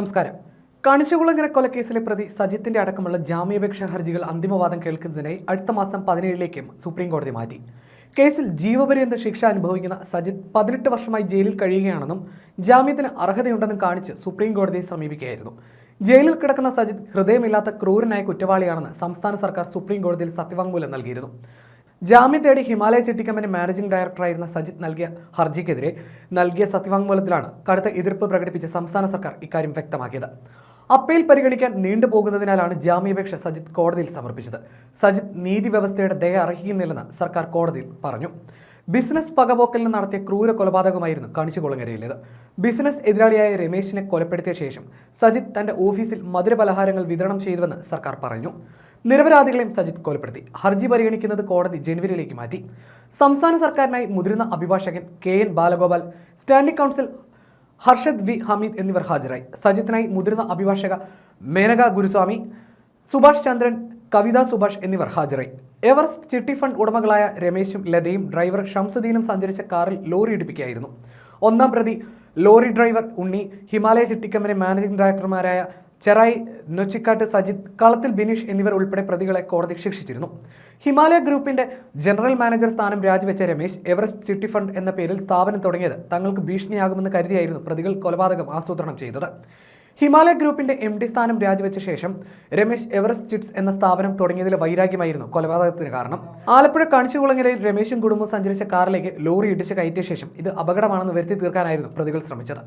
നമസ്കാരം. കാണിച്ചുകുളങ്ങര കൊലക്കേസിലെ പ്രതി സജിത്തിന്റെ അടക്കമുള്ള ജാമ്യാപേക്ഷ ഹർജികൾ അന്തിമവാദം കേൾക്കുന്നതിനായി അടുത്ത മാസം പതിനേഴിലേക്കും സുപ്രീംകോടതി മാറ്റി. കേസിൽ ജീവപര്യന്ത ശിക്ഷ അനുഭവിക്കുന്ന സജിത് പതിനെട്ട് വർഷമായി ജയിലിൽ കഴിയുകയാണെന്നും ജാമ്യത്തിന് അർഹതയുണ്ടെന്നും കാണിച്ച് സുപ്രീംകോടതിയെ സമീപിക്കുകയായിരുന്നു. ജയിലിൽ കിടക്കുന്ന സജിത് ഹൃദയമില്ലാത്ത ക്രൂരനായ കുറ്റവാളിയാണെന്ന് സംസ്ഥാന സർക്കാർ സുപ്രീംകോടതിയിൽ സത്യവാങ്മൂലം നൽകിയിരുന്നു. ജാമ്യം തേടി ഹിമാലയ ചിട്ടി കമ്പനി മാനേജിംഗ് ഡയറക്ടറായിരുന്ന സജിത് നൽകിയ ഹർജിക്കെതിരെ നൽകിയ സത്യവാങ്മൂലത്തിലാണ് കടുത്ത എതിർപ്പ് പ്രകടിപ്പിച്ച സംസ്ഥാന സർക്കാർ ഇക്കാര്യം വ്യക്തമാക്കിയത്. അപ്പീൽ പരിഗണിക്കാൻ നീണ്ടുപോകുന്നതിനാലാണ് ജാമ്യാപേക്ഷ സജിത് കോടതിയിൽ സമർപ്പിച്ചത്. സജിത് നീതി വ്യവസ്ഥയുടെ ദയ അർഹിക്കുന്നില്ലെന്ന് സർക്കാർ കോടതിയിൽ പറഞ്ഞു. ബിസിനസ് പകപോക്കലിന് നടത്തിയ ക്രൂര കൊലപാതകമായിരുന്നു കണിച്ചുകുളങ്ങരയിലേത് ബിസിനസ് എതിരാളിയായ രമേശിനെ കൊലപ്പെടുത്തിയ ശേഷം സജിത് തന്റെ ഓഫീസിൽ മധുരപലഹാരങ്ങൾ വിതരണം ചെയ്തുവെന്ന് സർക്കാർ പറഞ്ഞു നിരപരാധികളെയും സജിത് കൊലപ്പെടുത്തി. ഹർജി പരിഗണിക്കുന്നത് കോടതി ജനുവരിയിലേക്ക് മാറ്റി. സംസ്ഥാന സർക്കാരിനായി മുതിർന്ന അഭിഭാഷകൻ K N Balagopal standing counsel Harshad V Hameed എന്നിവർ ഹാജരായി. സജിത്തിനായി മുതിർന്ന അഭിഭാഷക മേനക ഗുരുസ്വാമി സുഭാഷ് ചന്ദ്രൻ കവിത സുഭാഷ് എന്നിവർ ഹാജരായി. എവറസ്റ്റ് ചിട്ടി ഫണ്ട് ഉടമകളായ രമേശും ലതയും ഡ്രൈവർ ഷംസുദ്ദീനും സഞ്ചരിച്ച കാറിൽ ലോറി ഇടിപ്പിക്കുകയായിരുന്നു. ഒന്നാം പ്രതി lorry driver Unni Himalaya Chitty company managing ഡയറക്ടർമാരായ Cherai Nochikkattu Sajith Kalathil Bineesh എന്നിവർ ഉൾപ്പെടെ പ്രതികളെ കോടതി ശിക്ഷിച്ചിരുന്നു. ഹിമാലയ ഗ്രൂപ്പിന്റെ ജനറൽ മാനേജർ സ്ഥാനം രാജിവെച്ച രമേശ് എവറസ്റ്റ് ചിട്ടി ഫണ്ട് എന്ന പേരിൽ സ്ഥാപനം തുടങ്ങിയത് തങ്ങൾക്ക് ഭീഷണിയാകുമെന്ന് കരുതിയായിരുന്നു പ്രതികൾ കൊലപാതകം ആസൂത്രണം ചെയ്തത്. ഹിമാലയ ഗ്രൂപ്പിന്റെ എം ഡി സ്ഥാനം രാജിവെച്ച ശേഷം രമേശ് എവറസ്റ്റ് ചിറ്റ്സ് എന്ന സ്ഥാപനം തുടങ്ങിയതിലെ വൈരാഗ്യമായിരുന്നു കൊലപാതകത്തിന് കാരണം. ആലപ്പുഴ കാണിച്ചുകുളങ്ങരയിൽ രമേശും കുടുംബവും സഞ്ചരിച്ച കാറിലേക്ക് ലോറി ഇടിച്ച് കയറ്റിയ ശേഷം ഇത് അപകടമാണെന്ന് വരുത്തി തീർക്കാനായിരുന്നു പ്രതികൾ ശ്രമിച്ചത്.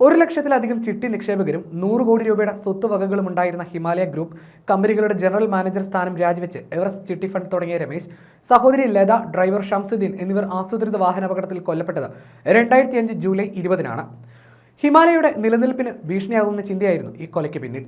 ഒരു ലക്ഷത്തിലധികം ചിട്ടി നിക്ഷേപകരും നൂറ് കോടി രൂപയുടെ സ്വത്ത് വകകളും ഉണ്ടായിരുന്ന ഹിമാലയ ഗ്രൂപ്പ് കമ്പനികളുടെ ജനറൽ മാനേജർ സ്ഥാനം രാജിവെച്ച് എവറസ്റ്റ് ചിട്ടി ഫണ്ട് തുടങ്ങിയ രമേശ് സഹോദരി ലത ഡ്രൈവർ ഷംസുദ്ദീൻ എന്നിവർ ആസൂത്രിത വാഹനാപകടത്തിൽ കൊല്ലപ്പെട്ടത് രണ്ടായിരത്തി അഞ്ച് ജൂലൈ ഇരുപതിനാണ്. ഹിമാലയയുടെ നിലനിൽപ്പിന് ഭീഷണിയാകുന്ന ചിന്തയായിരുന്നു ഈ കൊലയ്ക്ക് പിന്നിൽ.